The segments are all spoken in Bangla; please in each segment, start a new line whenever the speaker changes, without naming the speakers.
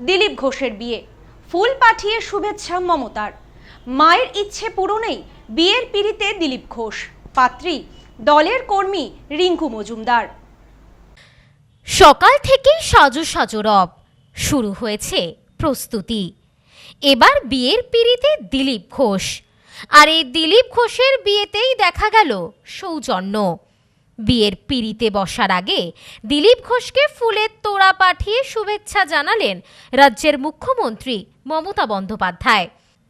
দিলীপ ঘোষের বিয়ে। ফুল পাঠিয়ে শুভেচ্ছা মমতার। মায়ের ইচ্ছে পূরণেই বিয়ের পিড়িতে দিলীপ ঘোষ। পাত্রী, দলের কর্মী রিঙ্কু মজুমদার।
সকাল থেকেই সাজো সাজো রব। শুরু হয়েছে প্রস্তুতি। এবার বিয়ের পিড়িতে দিলীপ ঘোষ। আর এই দিলীপ ঘোষের বিয়েতেই দেখা গেল সৌজন্য। বিয়ের পিড়িতে বসার আগে দিলীপ ঘোষকে ফুলের তোড়া পাঠিয়ে শুভেচ্ছা জানালেন রাজ্যের মুখ্যমন্ত্রী মমতা বন্দ্যোপাধ্যায়।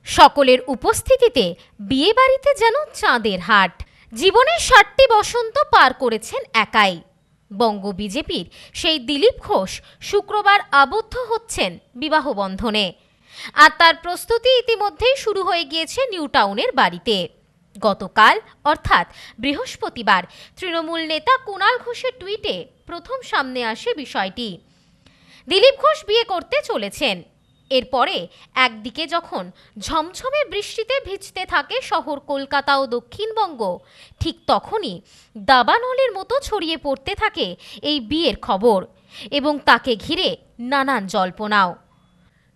সকলের উপস্থিতিতে বিয়ে বাড়িতে যেন চাঁদের হাট। জীবনের ষাটটি বসন্ত পার করেছেন একাই। বঙ্গ বিজেপির সেই দিলীপ ঘোষ শুক্রবার আবদ্ধ হচ্ছেন বিবাহ বন্ধনে। আর তার প্রস্তুতি ইতিমধ্যেই শুরু হয়ে গিয়েছে নিউ টাউনের বাড়িতে। গতকাল, অর্থাৎ বৃহস্পতিবার, তৃণমূল নেতা কুণাল ঘোষের টুইটে প্রথম সামনে আসে বিষয়টি। দিলীপ ঘোষ বিয়ে করতে চলেছেন। এরপরে একদিকে যখন ঝমঝমে বৃষ্টিতে ভিজতে থাকে শহর কলকাতা ও দক্ষিণবঙ্গ, ঠিক তখনই দাবানলের মতো ছড়িয়ে পড়তে থাকে এই বিয়ের খবর এবং তাকে ঘিরে নানান জল্পনাও।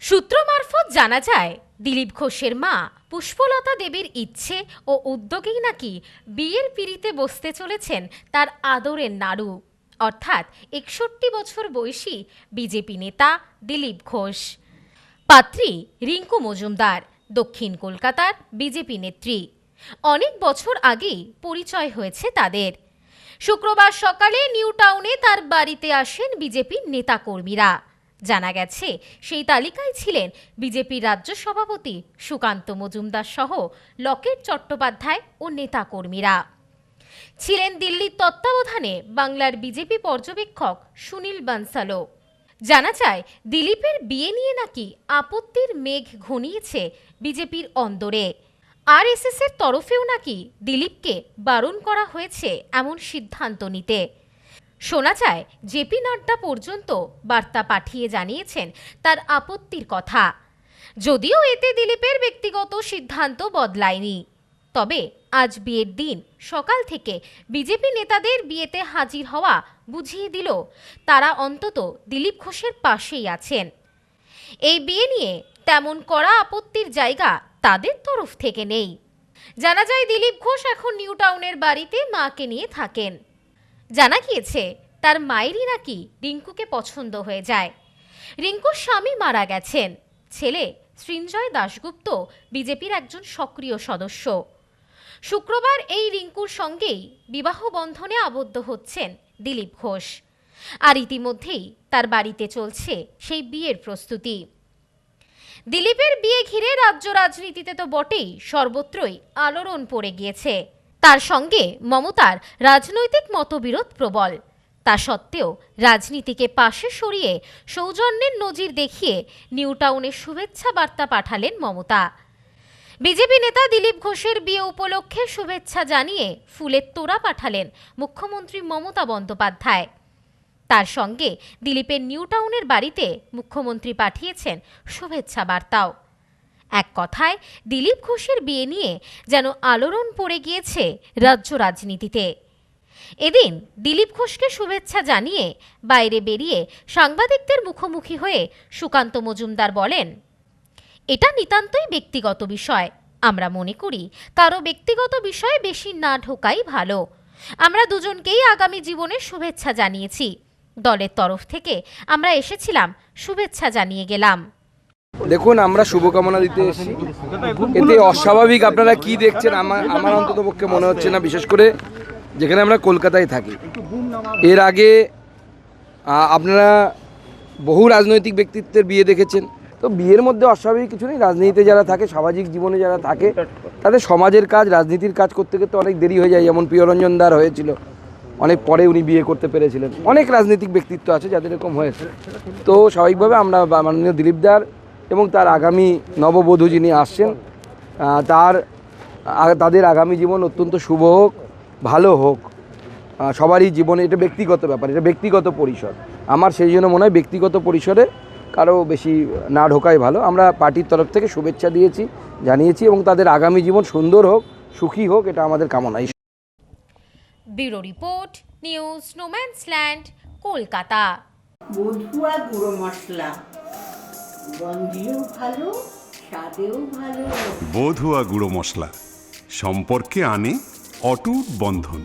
সূত্র মারফত জানা যায়, দিলীপ ঘোষের মা পুষ্পলতা দেবীর ইচ্ছে ও উদ্যোগেই নাকি বিয়ের পিড়িতে বসতে চলেছেন তার আদরের নাড়ু অর্থাৎ একষট্টি বছর বয়সী বিজেপি নেতা দিলীপ ঘোষ। পাত্রী রিঙ্কু মজুমদার, দক্ষিণ কলকাতার বিজেপি নেত্রী। অনেক বছর আগেই পরিচয় হয়েছে তাদের। শুক্রবার সকালে নিউ টাউনে তার বাড়িতে আসেন বিজেপির নেতাকর্মীরা। জানা গেছে, সেই তালিকায় ছিলেন বিজেপির রাজ্য সভাপতি সুকান্ত মজুমদার সহ লকেট চট্টোপাধ্যায় ও নেতাকর্মীরা। ছিলেন দিল্লির তত্ত্বাবধানে বাংলার বিজেপি পর্যবেক্ষক সুনীল বানসালো জানা যায়, দিলীপের বিয়ে নিয়ে নাকি আপত্তির মেঘ ঘনিয়েছে বিজেপির অন্দরে। আরএসএস এর তরফেও নাকি দিলীপকে বারণ করা হয়েছে এমন সিদ্ধান্ত নিতে। শোনা যায়, জেপি নাড্ডা পর্যন্ত বার্তা পাঠিয়ে জানিয়েছেন তার আপত্তির কথা। যদিও এতে দিলীপের ব্যক্তিগত সিদ্ধান্ত বদলায়নি। তবে আজ বিয়ের দিন। সকাল থেকে বিজেপি নেতাদের বিয়েতে হাজির হওয়া বুঝিয়ে দিল, তারা অন্তত দিলীপ ঘোষের পাশেই আছেন। এই বিয়ে নিয়ে তেমন কড়া আপত্তির জায়গা তাদের তরফ থেকে নেই। জানা যায় দিলীপ ঘোষ এখন নিউ টাউনের বাড়িতে মাকে নিয়ে থাকেন। জানা গিয়েছে, তার মায়েরই নাকি রিঙ্কুকে পছন্দ হয়ে যায়। রিঙ্কুর স্বামী মারা গেছেন। ছেলে সৃঞ্জয় দাশগুপ্ত বিজেপির একজন সক্রিয় সদস্য। শুক্রবার এই রিঙ্কুর সঙ্গেই বিবাহ বন্ধনে আবদ্ধ হচ্ছেন দিলীপ ঘোষ। আর ইতিমধ্যেই তার বাড়িতে চলছে সেই বিয়ের প্রস্তুতি। দিলীপের বিয়ে ঘিরে রাজ্য রাজনীতিতে তো বটেই সর্বত্রই আলোড়ন পড়ে গিয়েছে। তার সঙ্গে মমতার রাজনৈতিক মতবিরোধ প্রবল। তা সত্ত্বেও রাজনীতিকে পাশে সরিয়ে সৌজন্যের নজির দেখিয়ে নিউটাউনে শুভেচ্ছা বার্তা পাঠালেন মমতা। বিজেপি নেতা দিলীপ ঘোষের বিয়ে উপলক্ষে শুভেচ্ছা জানিয়ে ফুলের তোড়া পাঠালেন মুখ্যমন্ত্রী মমতা বন্দ্যোপাধ্যায়। তার সঙ্গে দিলীপের নিউ টাউনের বাড়িতে মুখ্যমন্ত্রী পাঠিয়েছেন শুভেচ্ছা বার্তাও। এক কথায়, দিলীপ ঘোষের বিয়ে নিয়ে যেন আলোড়ন পড়ে গিয়েছে রাজ্য রাজনীতিতে। এদিন দিলীপ ঘোষকে শুভেচ্ছা জানিয়ে বাইরে বেরিয়ে সাংবাদিকদের মুখোমুখি হয়ে সুকান্ত মজুমদার বলেন এটা নিতান্তই ব্যক্তিগত বিষয়। আমরা মনে করি, কারও ব্যক্তিগত বিষয়ে বেশি না ঢোকাই ভালো। আমরা দুজনকেই আগামী জীবনের শুভেচ্ছা জানিয়েছি। দলের তরফ থেকে আমরা এসেছিলাম, শুভেচ্ছা জানিয়ে গেলাম।
দেখুন, আমরা শুভকামনা দিতে এসেছি। এতে অস্বাভাবিক আপনারা কি দেখছেন, আমার আমার অন্তত পক্ষে মনে হচ্ছে না, বিশেষ করে যেখানে আমরা কলকাতায় থাকি। এর আগে আপনারা বহু রাজনৈতিক ব্যক্তিত্বের বিয়ে দেখেছেন। তো বিয়ের মধ্যে অস্বাভাবিক কিছু নেই। রাজনীতিতে যারা থাকে, সামাজিক জীবনে যারা থাকে, তাদের সমাজের কাজ, রাজনীতির কাজ করতে করতে অনেক দেরি হয়ে যায়। যেমন প্রিয়রঞ্জন দার হয়েছিল, অনেক পরে উনি বিয়ে করতে পেরেছিলেন। অনেক রাজনৈতিক ব্যক্তিত্ব আছে যাদের এরকম হয়েছে। তো স্বাভাবিকভাবে আমরা মাননীয় দিলীপ দার এবং তার আগামী নববধূ যিনি আসছেন তার তাদের আগামী জীবন অত্যন্ত শুভ হোক, ভালো হোক। সবারই জীবনে এটা ব্যক্তিগত ব্যাপার, এটা ব্যক্তিগত পরিসর। আমার সেই জন্য মনে হয় ব্যক্তিগত পরিসরে কারও বেশি না ঢোকাই ভালো। আমরা পার্টির তরফ থেকে শুভেচ্ছা দিয়েছি জানিয়েছি এবং তাদের আগামী জীবন সুন্দর হোক সুখী হোক এটা আমাদের কামনা।
Bureau report news no man's land Kolkata.
Badhuya গুঁড়ো মশলা। গন্ধেও ভালো স্বাদেও ভালো।
বধুয়া গুঁড়ো মশলা। সম্পর্কে আনে অটুট বন্ধন।